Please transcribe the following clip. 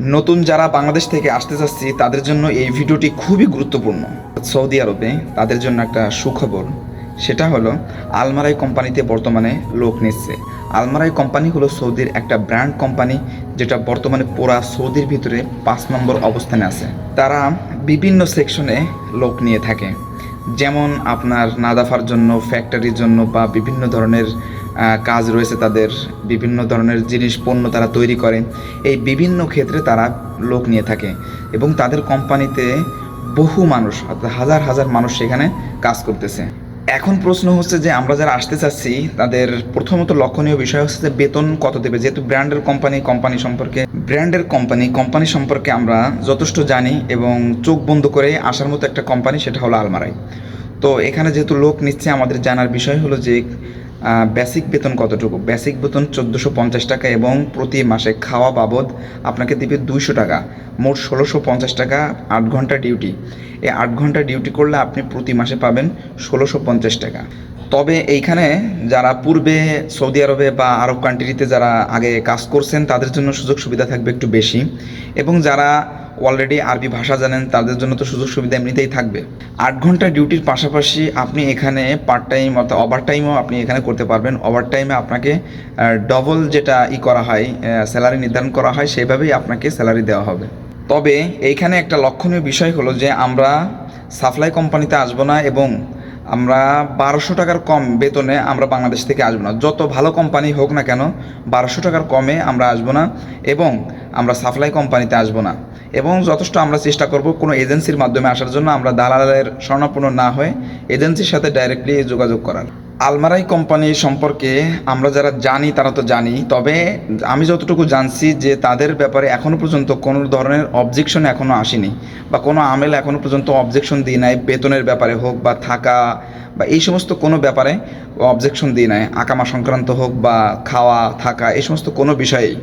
নতুন যারা বাংলাদেশ থেকে আসতে চাচ্ছি, তাদের জন্য এই ভিডিওটি খুবই গুরুত্বপূর্ণ। সৌদি আরবে তাদের জন্য একটা সুখবর, সেটা হলো আলমারাই কোম্পানিতে বর্তমানে লোক নিচ্ছে। আলমারাই কোম্পানি হলো সৌদির একটা ব্র্যান্ড কোম্পানি, যেটা বর্তমানে পুরা সৌদির ভিতরে পাঁচ নম্বর অবস্থানে আছে। তারা বিভিন্ন সেকশনে লোক নিয়ে থাকে। যেমন আপনার নাদাফার জন্য ফ্যাক্টরির জন্য বা বিভিন্ন ধরনের কাজ রয়েছে তাদের, বিভিন্ন ধরনের জিনিস, পণ্য তারা তৈরি করে, এই বিভিন্ন ক্ষেত্রে তারা লোক নিয়ে থাকে এবং তাদের কোম্পানিতে বহু মানুষ, অর্থাৎ হাজার হাজার মানুষ সেখানে কাজ করতেছে। এখন প্রশ্ন হচ্ছে যে আমরা যারা আসতে চাচ্ছি, তাদের প্রথমত লক্ষণীয় বিষয় হচ্ছে যে বেতন কত দেবে? যেহেতু ব্র্যান্ডের কোম্পানি কোম্পানি সম্পর্কে, ব্র্যান্ডের কোম্পানি কোম্পানি সম্পর্কে আমরা যথেষ্ট জানি এবং চোখ বন্ধ করে আসার মতো একটা কোম্পানি সেটা হলো আলমারাই। তো এখানে যেহেতু লোক নিচ্ছে, আমাদের জানার বিষয় হলো যে বেসিক বেতন কতটুকু? বেসিক বেতন চোদ্দোশো পঞ্চাশ টাকা এবং প্রতি মাসে খাওয়া বাবদ আপনাকে দেবে দুইশো টাকা। মোট ষোলোশো পঞ্চাশ টাকা আট ঘণ্টা ডিউটি এই আট ঘণ্টা ডিউটি করলে আপনি প্রতি মাসে পাবেন ষোলোশো পঞ্চাশ টাকা। তবে এইখানে যারা পূর্বে সৌদি আরবে বা আরব কান্ট্রিতে যারা আগে কাজ করছেন, তাদের জন্য সুযোগ সুবিধা থাকবে একটু বেশি। এবং যারা অলরেডি আরবি ভাষা জানেন, তাদের জন্য তো সুযোগ সুবিধা এমনিতেই থাকবে। আট ঘণ্টা ডিউটির পাশাপাশি আপনি এখানে পার্ট টাইম অর্থাৎ ওভার টাইমও আপনি এখানে করতে পারবেন। ওভার টাইমে আপনাকে ডবল যেটা ই করা হয় স্যালারি নির্ধারণ করা হয় সেভাবেই আপনাকে স্যালারি দেওয়া হবে। তবে এইখানে একটা লক্ষণীয় বিষয় হলো যে, আমরা সাপ্লাই কোম্পানিতে আসব না এবং আমরা বারোশো টাকার কম বেতনে আমরা বাংলাদেশ থেকে আসব না। যত ভালো কোম্পানি হোক না কেন, বারোশো টাকার কমে আমরা আসব না এবং আমরা সাপ্লাই কোম্পানিতে আসব না। এবং যথেষ্ট আমরা চেষ্টা করব কোনো এজেন্সির মাধ্যমে আসার জন্য আমরা দালালের স্বর্ণাপন্ন না হয়ে এজেন্সির সাথে ডাইরেক্টলি যোগাযোগ করার। আলমারাই কোম্পানি সম্পর্কে আমরা যারা জানি, তারা তো জানি, তবে আমি যতটুকু জানছি যে তাদের ব্যাপারে এখনও পর্যন্ত কোনো ধরনের অবজেকশন এখনও আসেনি বা কোনো আমেল এখনও পর্যন্ত অবজেকশন দিয়ে নাই, বেতনের ব্যাপারে হোক বা থাকা বা এই সমস্ত কোনো ব্যাপারে অবজেকশন দিয়ে নাই, আকামা সংক্রান্ত হোক বা খাওয়া, থাকা, এই সমস্ত কোনো বিষয়েই।